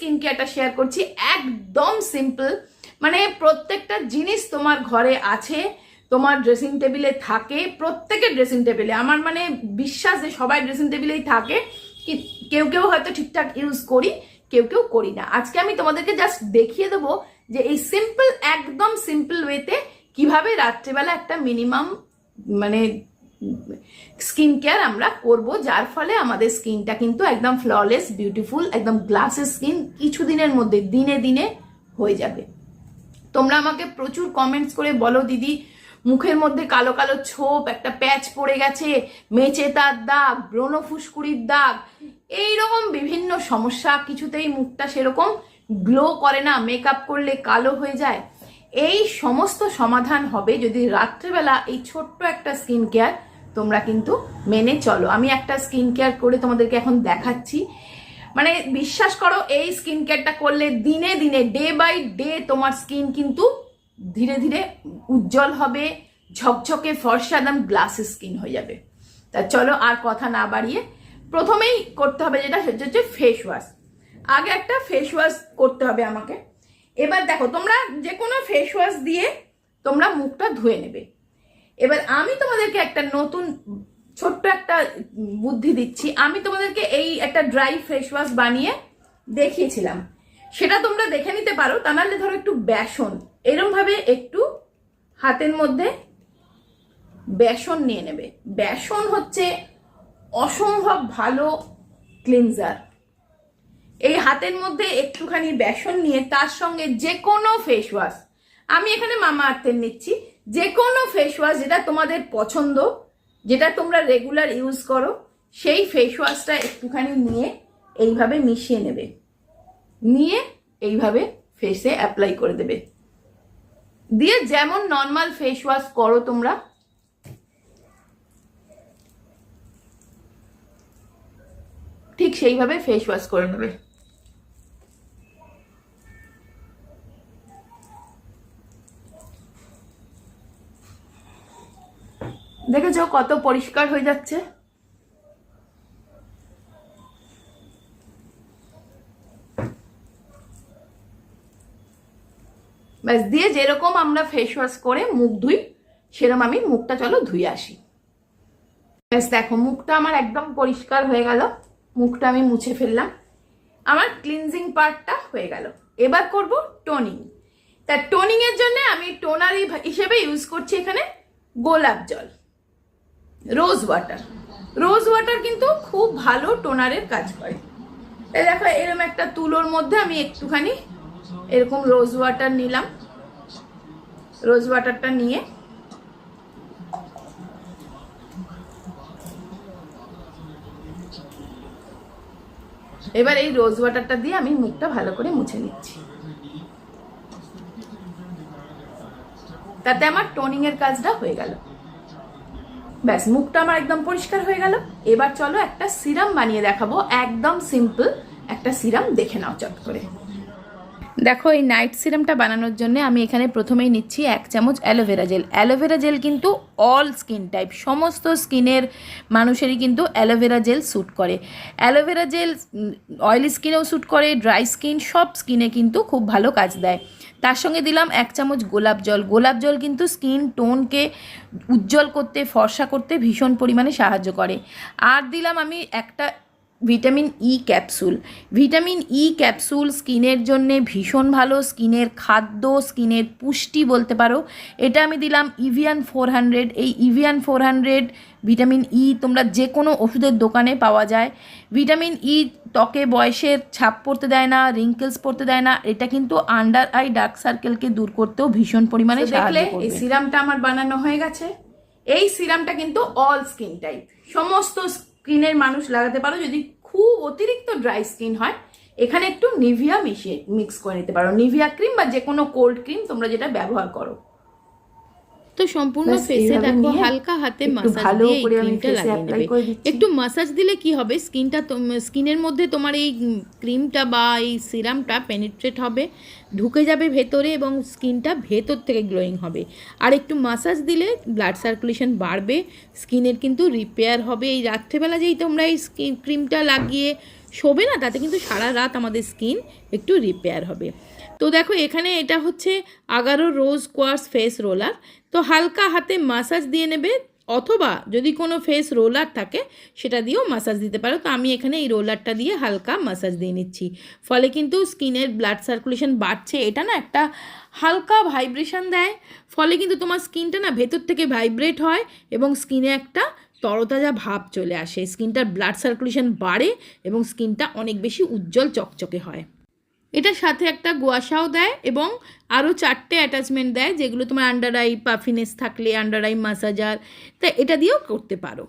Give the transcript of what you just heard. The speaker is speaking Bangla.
স্কিন কেয়ারটা শেয়ার করছি, একদম সিম্পল মানে প্রত্যেকটা জিনিস তোমার ঘরে আছে, তোমার ড্রেসিং টেবিলে থাকে প্রত্যেকের ড্রেসিং টেবিলে আমার মানে বিশ্বাস যে সবাই ড্রেসিং টেবিলেই থাকে, কি কেউ কেউ হয়তো ঠিকঠাক ইউজ করি, কেউ কেউ করি না। আজকে আমি তোমাদেরকে জাস্ট দেখিয়ে দেবো যে এই সিম্পল একদম সিম্পল ওয়েতে কীভাবে রাত্রেবেলা একটা মিনিমাম মানে স্কিন কেয়ার আমরা করব, যার ফলে আমাদের স্কিনটা কিন্তু একদম ফ্ললেস বিউটিফুল একদম গ্লাসের স্কিন কিছুদিনের মধ্যে, দিনে দিনে হয়ে যাবে। তোমরা আমাকে প্রচুর কমেন্টস করে বলো, দিদি, মুখের মধ্যে কালো কালো ছোপ, একটা প্যাচ পড়ে গেছে, মেচে তার দাগ, ব্রণ ফুসকুড়ির দাগ, এইরকম বিভিন্ন সমস্যা, কিছুতেই মুখটা সেরকম গ্লো করে না মেকআপ করলে কালো হয়ে যায়। এই সমস্ত সমাধান হবে যদি রাত্রেবেলা এই ছোট্ট একটা স্কিন কেয়ার তোমরা কিন্তু মেনে চলো। আমি একটা স্কিন কেয়ার করে তোমাদেরকে এখন দেখাচ্ছি। মানে বিশ্বাস করো, এই স্কিন কেয়ারটা করলে দিনে দিনে ডে বাই ডে তোমার স্কিন কিন্তু ধীরে ধীরে উজ্জ্বল হবে, ঝকঝকে ফর্সা একদম গ্লাসের স্কিন হয়ে যাবে। তা চলো আর কথা না বাড়িয়ে প্রথমেই করতে হবে যেটা, সেটা হচ্ছে ফেস ওয়াশ আগে একটা ফেস ওয়াশ করতে হবে আমাকে। এবার দেখো, তোমরা যে কোনো ফেস ওয়াশ দিয়ে তোমরা মুখটা ধুয়ে নেবে। এবার আমি তোমাদেরকে একটা নতুন, ছোট্ট একটা বুদ্ধি দিচ্ছি। আমি তোমাদেরকে এই একটা ড্রাই ফেস ওয়াশ বানিয়ে দেখিয়েছিলাম। সেটা তোমরা দেখে নিতে পারো, তা নাহলে ধরো একটু বেসন। এরম ভাবে একটু হাতের মধ্যে বেসন নিয়ে নেবে। বেসন হচ্ছে অসম্ভব ভালো ক্লিনজার এই হাতের মধ্যে একটুখানি বেসন নিয়ে তার সঙ্গে যে কোনো ফেস ওয়াশ আমি এখানে মামা আর্থের নিচ্ছি। যে কোনো ফেস ওয়াশ যেটা তোমাদের পছন্দ, যেটা তোমরা রেগুলার ইউজ করো, সেই ফেস ওয়াশটা একটুখানি নিয়ে এইভাবে মিশিয়ে নেবে। নিয়ে এইভাবে ফেসে অ্যাপ্লাই করে দেবে। দিয়ে যেমন নর্মাল ফেস ওয়াশ করো তোমরা। ঠিক সেইভাবে ফেস ওয়াশ করে নেবে। দেখেছ কত পরিষ্কার হয়ে যাচ্ছে। ব্যাস, দিয়ে যেরকম আমরা ফেস ওয়াশ করে মুখ ধুই, সেরকম আমি মুখটা, চলো ধুয়ে আসি। ব্যাস, দেখো, মুখটা আমার একদম পরিষ্কার হয়ে গেল। মুখটা আমি মুছে ফেললাম। আমার ক্লিনজিং পার্টটা হয়ে গেল। এবার করব টোনিং তা টোনিং এর জন্য আমি টোনার হিসেবে ইউজ করছি এখানে গোলাপ জল। রোজ ওয়াটার রোজ ওয়াটার কিন্তু খুব ভালো টোনারের কাজ করে। এই দেখো এরকম একটা তুলোর মধ্যে আমি একটুখানি এরকম রোজ ওয়াটার নিলাম। রোজ ওয়াটারটা নিয়ে এবার এই রোজ ওয়াটারটা দিয়ে আমি মুখটা ভালো করে মুছে নিচ্ছি। তাতে আমার টোনিং এর কাজটা হয়ে গেল। ব্যাস, মুখটা আমার একদম পরিষ্কার হয়ে গেল। এবার চলো একটা সিরাম বানিয়ে দেখাবো। একদম সিম্পল একটা সিরাম দেখে নাও চট করে। দেখো, এই নাইট সিরামটা বানানোর জন্য আমি এখানে প্রথমেই নিচ্ছি এক চামচ aloe vera gel aloe vera gel কিন্তু অল স্কিন টাইপ সমস্ত স্কিনের মানুষেরই কিন্তু অ্যালোভেরা জেল স্যুট করে। অ্যালোভেরা জেল অয়েলি স্কিনেও স্যুট করে ড্রাই স্কিন সব স্কিনে কিন্তু খুব ভালো কাজ দেয়। তার সঙ্গে দিলাম এক চামচ গোলাপ জল। গোলাপ জল কিন্তু স্কিন টোনকে উজ্জ্বল করতে, ফর্সা করতে ভীষণ পরিমাণে সাহায্য করে। আর দিলাম আমি একটা vitamin E capsule vitamin E capsule স্কিনের জন্যে ভীষণ ভালো স্কিনের খাদ্য স্কিনের পুষ্টি বলতে পারো। এটা আমি দিলাম ইভিয়ান ফোর হান্ড্রেড এই Evion four hundred vitamin E তোমরা যে কোনো ওষুধের দোকানে পাওয়া যায়। ভিটামিন ই ত্বকে বয়সের ছাপ পড়তে দেয় না রিঙ্কেলস পড়তে দেয় না। এটা কিন্তু আন্ডার আই ডার্ক সার্কেলকে দূর করতেও ভীষণ পরিমাণে করবে। এই সিরামটা আমার বানানো হয়ে গেছে। এই সিরামটা কিন্তু অল স্কিন টাইপ সমস্ত স্কিনের মানুষ লাগাতে পারো, যদি খুব অতিরিক্ত ড্রাই স্কিন হয়, এখানে একটু নিভিয়া মিশিয়ে মিক্স করে নিতে পারো। নিভিয়া ক্রিম বা যে কোনো কোল্ড ক্রিম তোমরা যেটা ব্যবহার করো। তো সম্পূর্ণ ফেসে দেখো হালকা হাতে মাসাজ দিয়ে এই ক্রিমটা লাগিয়ে নেবে। একটু মাসাজ দিলে কি হবে? স্কিনটা স্কিনের মধ্যে তোমার এই ক্রিমটা বা এই সিরামটা পেনিট্রেট হবে ঢুকে যাবে ভেতরে এবং স্কিনটা ভেতর থেকে গ্লোয়িং হবে। আর একটু মাসাজ দিলে ব্লাড সার্কুলেশন বাড়বে স্কিনের কিন্তু রিপেয়ার হবে। এই রাত্রেবেলা যেই তোমরা এই স্কিন ক্রিমটা লাগিয়ে শোবে না, তাতে কিন্তু সারা রাত আমাদের স্কিন একটু রিপেয়ার হবে। তো দেখো, এখানে এটা হচ্ছে আগারো রোজ কোয়ার্স ফেস রোলার তো হালকা হাতে মাসাজ দিয়ে নেবে, অথবা যদি কোনো ফেস রোলার থাকে, সেটা দিয়েও মাসাজ দিতে পারো। তো আমি এখানে এই রোলারটা দিয়ে হালকা মাসাজ দিয়ে নিচ্ছি। ফলে কিন্তু স্কিনের ব্লাড সার্কুলেশন বাড়ছে। এটা না একটা হালকা ভাইব্রেশন দেয়। ফলে কিন্তু তোমার স্কিনটা না ভেতর থেকে ভাইব্রেট হয় এবং স্কিনে একটা তরতাজা ভাব চলে আসে। স্কিনটার ব্লাড সার্কুলেশন বাড়ে এবং স্কিনটা অনেক বেশি উজ্জ্বল চকচকে হয়। এটার সাথে একটা গোয়াশাও দেয় এবং আরও চারটে অ্যাটাচমেন্ট দেয় যেগুলো তোমার আন্ডার আই পাফিনেস থাকলে আন্ডার আই মাসাজার তা এটা দিয়েও করতে পারো।